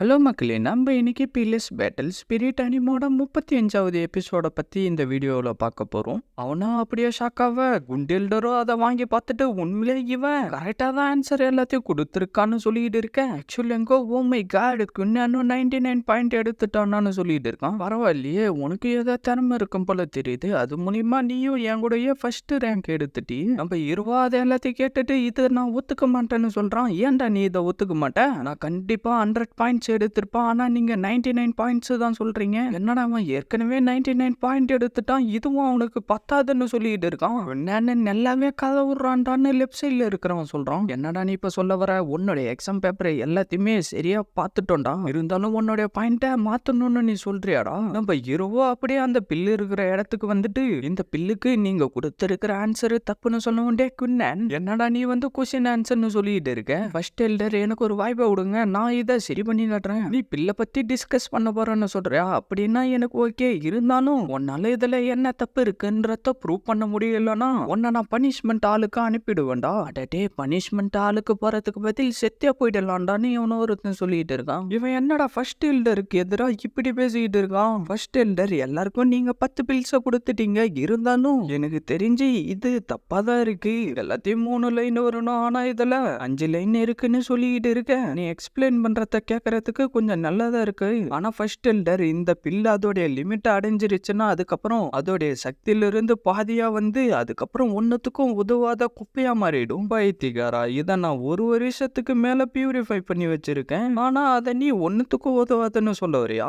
Hello மக்களே நம்ம இன்றைக்கி பிஎஸ் பேட்டில் ஸ்பிரிட் அனிமோட முப்பத்தி அஞ்சாவது எபிசோட பற்றி இந்த வீடியோவில் பார்க்க போகிறோம் அவனா அப்படியே ஷாக்காவ குண்டில்டரோ அதை வாங்கி பார்த்துட்டு உண்மையிலே இவன் கரெக்டாக தான் ஆன்சர் எல்லாத்தையும் கொடுத்துருக்கான்னு சொல்லிட்டு இருக்கேன். ஆக்சுவலி எங்கோ ஓ மை காடு குன்னானும் நைன்டி நைன் பாயிண்ட் எடுத்துட்டானான்னு சொல்லிட்டு இருக்கான். பரவாயில்லையே உனக்கு ஏதோ திறமை இருக்கும் போல தெரியுது. அது மூலியமா நீயும் என் கூடயே ஃபர்ஸ்ட் ரேங்க் எடுத்துட்டி. நம்ம இருவா அதை எல்லாத்தையும் கேட்டுட்டு இது நான் ஒத்துக்க மாட்டேன்னு சொல்கிறான் ஏன்டா நீ இதை ஒத்துக்க மாட்டேன் நான் கண்டிப்பாக ஹண்ட்ரட் பாயிண்ட்ஸ் எடுத்திருப்பான். ஆனால் நீங்கள் நைன்டி நைன் பாயிண்ட்ஸ் தான் சொல்கிறீங்க என்னடா அவன் ஏற்கனவே நைன்டி நைன் பாயிண்ட் எடுத்துட்டான். இதுவும் அவனுக்கு பத்தாதுன்னு சொல்லிட்டு இருக்கான். என்னன்னு நல்லாவே கதை விட்றான்டான்னு லெஃப்ட் சைடில் இருக்கிறவன் சொல்கிறான் என்னடா நீ இப்போ சொல்ல வர? உன்னுடைய எக்ஸாம் பேப்பரை எல்லாத்தையுமே சரியாக பார்த்துட்டோம்டா. இருந்தாலும் உன்னுடைய பாயிண்ட்டை மாற்றணும்னு நீ சொல்கிறியாடா நம்ம இரவோ அப்படியே அந்த பில்லு இருக்கிற இடத்துக்கு வந்துட்டு இந்த பில்லுக்கு நீங்கள் கொடுத்துருக்கிற ஆன்சரு தப்புன்னு சொல்லவும் டே குன்னன். என்னடா நீ வந்து கொஸ்டின் ஆன்சர்னு சொல்லிட்டு இருக்க? ஃபர்ஸ்ட் எல்டர் எனக்கு ஒரு வாய்ப்பை விடுங்க நான் இதை சரி பண்ணி காட்டுறேன் நீ பில்லை பற்றி டிஸ்கஸ் பண்ண போறேன்னு சொல்றியா? அப்படின்னா எனக்கு ஓகே இருந்தாலும் உன்னால இதுல என்ன தப்பு இருக்குன்றத ப்ரூவ் பண்ண முடியலன்னா உன்னை நான் பனிஷ்மெண்ட் ஆளுக்கு அனுப்பிடுவேன்டா. அடடே பனிஷ்மெண்ட் ஆளுக்கு போறதுக்கு பதில் செத்தியா போயிடலாம்டான்னு இவனோ ஒருத்தன் சொல்லிட்டு இருக்கான். இவன் என்னடா ஃபர்ஸ்ட் எல்டருக்கு எதிராக இப்படி பேசிக்கிட்டு இருக்கான்? ஃபர்ஸ்ட் எல்டர் எல்லாருக்கும் நீங்க பத்து பில்ஸை கொடுத்துட்டீங்க. இருந்தாலும் எனக்கு தெரிஞ்சு இது தப்பா தான் இருக்கு. எல்லாத்தையும் மூணு லைன் வரணும் ஆனா இதுல அஞ்சு லைன் இருக்குன்னு சொல்லிக்கிட்டு இருக்க நீ எக்ஸ்பிளைன் பண்றத கேட்கறதுக்கு கொஞ்சம் நல்லதா இருக்கு. ஆனா ஃபர்ஸ்ட் எல்டர் இந்த பில் அதோடைய லிமிட் அடைஞ்சிருச்சுன்னா அதுக்கப்புறம் அதோடைய சக்தியிலிருந்து பாதியா வந்து அதுக்கப்புறம் ஒன்னுத்துக்கும் உதவாத குப்பையா மாறிடும். பைத்திகாரா இதை நான் ஒரு வருஷத்துக்கு மேல பியூரிஃபை பண்ணி வச்சிருக்கேன். ஆனா அதை நீ ஒன்னுத்துக்கும் உதவாதுன்னு சொல்ல வரியா?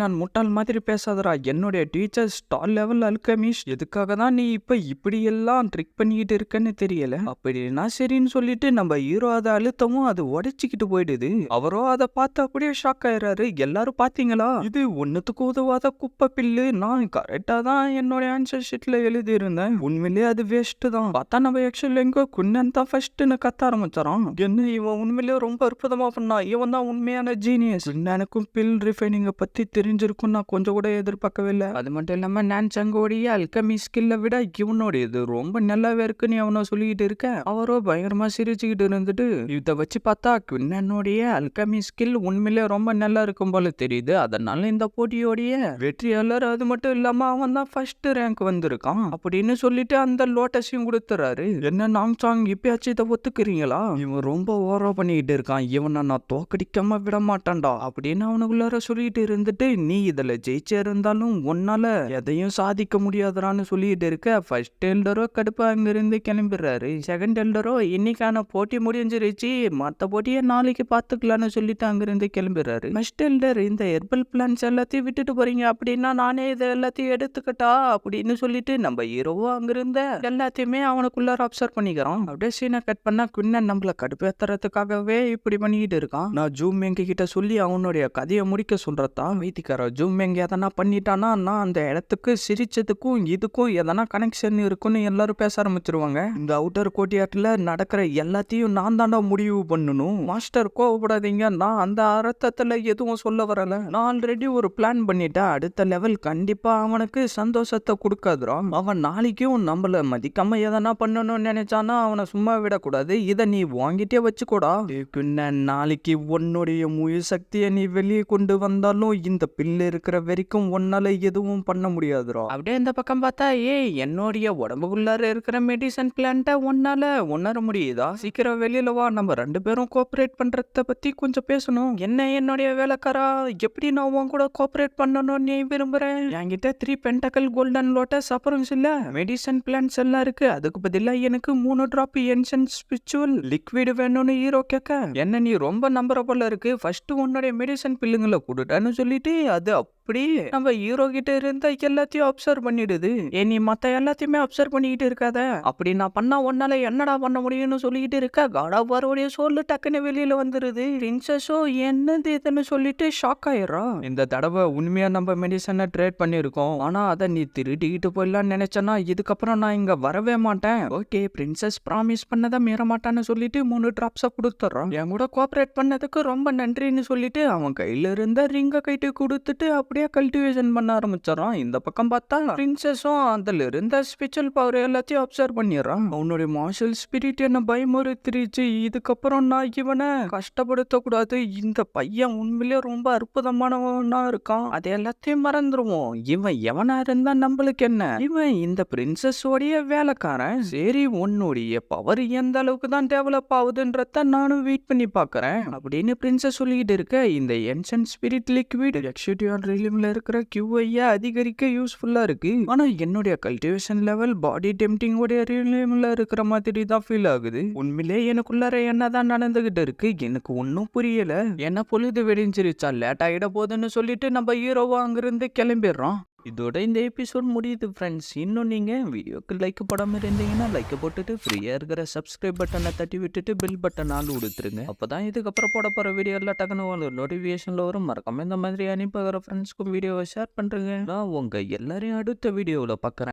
நான் முட்டாள் மாதிரி பேசாதரா என்னுடைய டீச்சர் ஸ்டால் லெவல் அல்கமிஷ் எதுக்காக தான் நீ இப்ப இப்படி எல்லாம் ட்ரிக் பண்ணிக்கிட்டு இருக்கன்னு தெரியல. அப்படின்னா சரின்னு சொல்லிட்டு நம்ம ஹீரோ அதை அழுத்தவும் அது உடைச்சிக்கிட்டு போயிடுது. அவரோ அதை பார்த்து அப்படியே ஷாக் ஆயிடுறாரு எல்லாரும் பாத்தீங்களா இது ஒன்னுத்துக்கு உதவாத குப்பை பில்லு. நான் கரெக்டா தான் என்னோட ஆன்சர் ஷீட்ல எழுதி இருந்தேன் உண்மையிலேயே அது வேஸ்ட் தான். பார்த்தா நம்ம ஆக்சுவலி எங்க குன்னன் தான் ஃபர்ஸ்ட்னு கத்த ஆரம்பிச்சாராம். என்ன இவன் உண்மையிலேயே ரொம்ப அற்புதமா பண்ணா? இவன் தான் உண்மையான ஜீனியஸ் எனக்கும் பில் ரிஃபைனிங்கை பத்தி தெரிஞ்சிருக்கும் நான் கொஞ்சம் கூட எதிர்பார்க்கவே இல்லை. அது மட்டும் இல்லாம நான் சங்கோடைய அல்கமி ஸ்கில்லை விட இவனோட இது ரொம்ப நல்லாவே இருக்குன்னு அவனை சொல்லிக்கிட்டு இருக்கேன். அவரோ பயங்கரமா சிரிச்சுக்கிட்டு இருந்துட்டு இதை வச்சு பார்த்தா குன்னனுடைய அல்கமி ஸ்கில் உண்மையிலே ரொம்ப நல்லா இருக்கும் போல தெரியுது. அதனால இந்த போட்டியோடைய வெற்றியாளர் அது மட்டும் இல்லாம அவன் தான் ஃபர்ஸ்ட் ரேங்க் வந்திருக்கான். அப்படின்னு சொல்லிட்டு அந்த லோட்டஸையும் கொடுத்துறாரு. என்ன நாங் சாங் இப்பயாச்சும் இதை ஒத்துக்கிறீங்களா? இவன் ரொம்ப ஓரம் பண்ணிக்கிட்டு இருக்கான். இவனை நான் தோக்கடிக்காம விட மாட்டான்டா. அப்படின்னு அவனுக்குள்ளார சொல்லிட்டு இருந்துட்டு நீ இதுல ஜெயிச்சே இருந்தாலும் உன்னால எதையும் சாதிக்க முடியாதரான்னு சொல்லிட்டு இருக்க. ஃபர்ஸ்ட் எல்டரோ கடுப்பா அங்கிருந்து கிளம்பிடுறாரு. செகண்ட் எல்டரோ இன்னைக்கான போட்டி முடிஞ்சிருச்சு. மற்ற போட்டியை நாளைக்கு பார்த்துக்கலான்னு சொல்லிட்டு அங்கிருந்து இருந்து கிளம்புறாரு எல்டர் இந்த ஹெர்பல் பிளான்ஸ் எல்லாத்தையும் விட்டுட்டு போறீங்க அப்படின்னா நானே இதை எல்லாத்தையும் எடுத்துக்கிட்டா அப்படின்னு சொல்லிட்டு நம்ம ஹீரோவோ அங்கிருந்த எல்லாத்தையுமே அவனுக்குள்ளார அப்சர்வ் பண்ணிக்கிறான் அப்படியே சீனை கட் பண்ணா குன்னன் நம்மள கடுப்பேத்துறதுக்காகவே இப்படி பண்ணிக்கிட்டு இருக்கான். நான் ஜூம் எங்க கிட்ட சொல்லி அவனுடைய கதையை முடிக்க சொல்றதான் வைத்திக்கார ஜூம் எங்க எதனா பண்ணிட்டானா நான் அந்த இடத்துக்கு சிரிச்சதுக்கும் இதுக்கும் எதனா கனெக்ஷன் இருக்குன்னு எல்லாரும் பேச ஆரம்பிச்சிருவாங்க. இந்த அவுட்டர் கோட்டியாட்டில் நடக்கிற எல்லாத்தையும் நான் தாண்டா முடிவு பண்ணணும். மாஸ்டர் கோவப்படாதீங்க. நான் அந்த அர்த்தத்தில் எதுவும் சொல்ல வரல. நான் ஆல்ரெடி ஒரு பிளான் பண்ணிட்டேன். அடுத்த லெவல் கண்டிப்பாக அவனுக்கு சந்தோஷத்தை கொடுக்காதுரா அவன் நாளைக்கும் நம்மள மதிக்காம எதனா பண்ணணும்னு நினைச்சானா அவனை சும்மா விடக்கூடாது. இதை நீ வாங்கிட்டே வச்சுக்கூடா. பின்ன நாளைக்கு உன்னுடைய முழு சக்தியை நீ வெளியே கொண்டு வந்தாலும் இந்த பில்லு இருக்கிற வரைக்கும் உன்னால எதுவும் பண்ண முடியாதுரா அப்படியே இந்த பக்கம் பார்த்தா ஏய் என்னுடைய உடம்புக்குள்ளார இருக்கிற மெடிசன் பிளான்ட்டை உன்னால உணர முடியுதா? சீக்கிரம் வெளியில வா. நம்ம ரெண்டு பேரும் கோஆபரேட் பண்றத பத்தி கொஞ்சம் பேசணும். என்ன என்னுடைய வேலைக்காரா? எப்படி நான் உன் கூட கோஆபரேட் பண்ணணும்னு நீ விரும்புறேன்? என்கிட்ட த்ரீ பென்டக்கல் கோல்டன் லோட்டஸ் அப்புறம் இல்ல மெடிசன் பிளான்ஸ் எல்லாம் இருக்கு. அதுக்கு பதிலா எனக்கு மூணு டிராப் என்சன் ஸ்பிரிச்சுவல் லிக்விட் வேணும்னு ஹீரோ கேட்க என்ன நீ ரொம்ப நம்புற போல இருக்கு. ஃபர்ஸ்ட் உன்னுடைய மெடிசன் பில்லுங்களை கொடுடான்னு சொல்லிட்டு அது அப்படி நம்ம ஹீரோ கிட்ட இருந்த எல்லாத்தையும் அப்சர்வ் பண்ணிடுது. ஏ நீ மத்த எல்லாத்தையுமே அப்சர்வ் பண்ணிக்கிட்டு இருக்காத. அப்படி நான் பண்ணா உன்னால என்னடா பண்ண முடியும்னு சொல்லிக்கிட்டு இருக்க? காடாபாரோடைய சோல் டக்குன்னு வெளியில வந்துருது. பிரின்சஸோ என்னது இதுன்னு சொல்லிட்டு ஷாக் ஆயிடுறா. இந்த தடவை உண்மையா நம்ம மெடிசனை ட்ரேட் பண்ணிருக்கோம் ஆனா அதை நீ திருடிக்கிட்டு போயிடலாம்னு நினைச்சனா இதுக்கப்புறம் நான் இங்க வரவே மாட்டேன். ஓகே பிரின்சஸ் ப்ராமிஸ் பண்ணதை மீற மாட்டான்னு சொல்லிட்டு மூணு டிராப்ஸை கொடுத்துட்றான். என் கூட கோஆப்ரேட் பண்ணதுக்கு ரொம்ப நன்றின்னு சொல்லிட்டு அவன் கையில இருந்த ரிங்கை கைட்டு கொடுத்துட்டு அப்படி அப்படியே கல்டிவேஷன் பண்ண ஆரம்பிச்சிடறான். இந்த பக்கம் பார்த்தா பிரின்சஸும் அதில் இருந்த ஸ்பெஷல் பவர் எல்லாத்தையும் அப்சர்வ் பண்ணிடுறான். அவனுடைய மார்ஷல் ஸ்பிரிட் என்ன பயமுறுத்திருச்சு இதுக்கப்புறம் நான் இவனை கஷ்டப்படுத்தக்கூடாது. இந்த பையன் உண்மையிலேயே ரொம்ப அற்புதமானவனா இருக்கான். அது எல்லாத்தையும் மறந்துடுவோம் இவன் எவனா இருந்தா நம்மளுக்கு என்ன? இவன் இந்த பிரின்சஸோடைய வேலைக்காரன். சரி உன்னுடைய பவர் எந்த அளவுக்கு தான் டெவலப் ஆகுதுன்றத நானும் வெயிட் பண்ணி பார்க்குறேன். அப்படின்னு பிரின்சஸ் சொல்லிக்கிட்டு இருக்க இந்த என்சன் ஸ்பிரிட் லிக்விட் எக்ஸிக்யூட்டிவ் வால்யூமில் இருக்கிற கியூஐயை அதிகரிக்க யூஸ்ஃபுல்லாக இருக்கு. ஆனா என்னுடைய கல்டிவேஷன் லெவல் பாடி டெம்டிங்கோடைய உடைய இருக்கிற மாதிரி தான் ஃபீல் ஆகுது. உண்மையிலே எனக்குள்ளார என்னதான் நடந்துகிட்டு இருக்கு எனக்கு ஒன்றும் புரியல. என்ன பொழுது வெடிஞ்சிருச்சா லேட் ஆகிட போகுதுன்னு சொல்லிட்டு நம்ம ஹீரோவா அங்கிருந்து கிளம்பிடுறோம். இதோட இந்த எபிசோட் முடியுது ஃப்ரெண்ட்ஸ் இன்னும் நீங்கள் வீடியோக்கு லைக் போடாமல் இருந்தீங்கன்னா லைக் போட்டுட்டு ஃப்ரீயாக இருக்கிற சப்ஸ்கிரைப் பட்டனை தட்டி விட்டுட்டு பில் பட்டன் ஆள் கொடுத்துருங்க அப்போ தான் இதுக்கப்புறம் போட போகிற வீடியோ எல்லாம் டக்குனு நோட்டிஃபிகேஷனில் வரும். மறக்காம இந்த மாதிரி அனுப்புகிற ஃப்ரெண்ட்ஸ்க்கும் வீடியோவை ஷேர் பண்ணுறேங்க நான் உங்கள் எல்லாரையும் அடுத்த வீடியோவில் பார்க்குறேன்